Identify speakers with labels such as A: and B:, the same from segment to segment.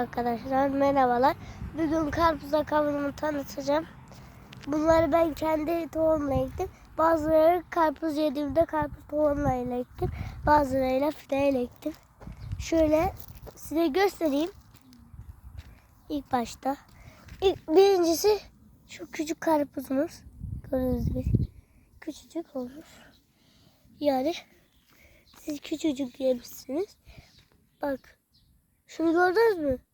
A: Arkadaşlar merhabalar. Bugün karpuzla kavunumu tanıtacağım. Bunları ben kendi tohumla ektim. Bazıları karpuz yediğimde karpuz tohumlarıyla ektim. Bazılarıyla fideyle ektim. Şöyle size göstereyim. İlk başta. İlk, birincisi şu küçük karpuzumuz. Gördüğünüz gibi. Küçücük olmuş. Yani siz küçücük yemişsiniz. Bak şunu gördünüz mü?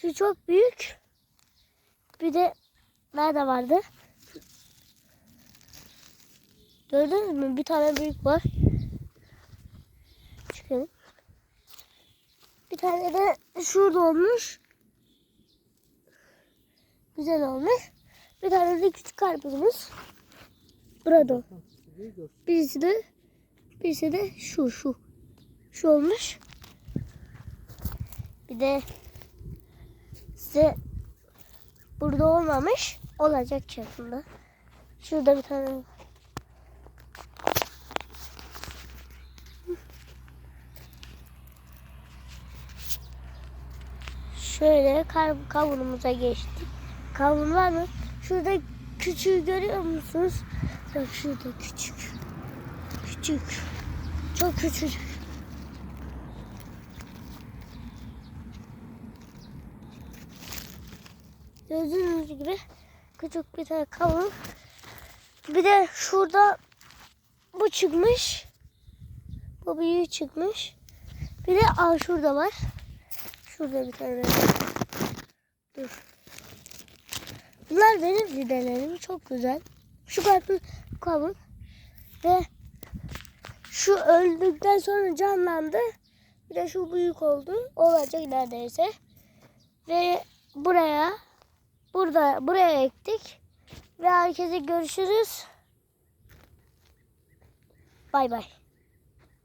A: Şu çok büyük. Bir de nerede vardı? Gördünüz mü? Bir tane büyük var. Çıkalım. Bir tane de şurada olmuş. Güzel olmuş. Bir tane de küçük karpuzumuz. Burada. Birisi de birisi de şu şu. Şu olmuş. Bir de size burada olmamış olacak yakında. Şurada bir tane. Şöyle kar, kavunumuza geçtik. Kavun mı? Şurada küçüğü görüyor musunuz? Bak şurada küçük. Küçük. Çok küçük. Gördüğünüz gibi küçük bir tane kavun. Bir de şurada bu çıkmış. Bu büyüğü çıkmış. Bir de aa şurada var. Şurada bir tane. Dur. Bunlar benim fidelerim. Çok güzel. Şu karpuz kavun. Ve şu öldükten sonra canlandı. Bir de şu büyük oldu. Olacak neredeyse. Ve buraya burada buraya ektik. Ve herkese görüşürüz. Bay bay.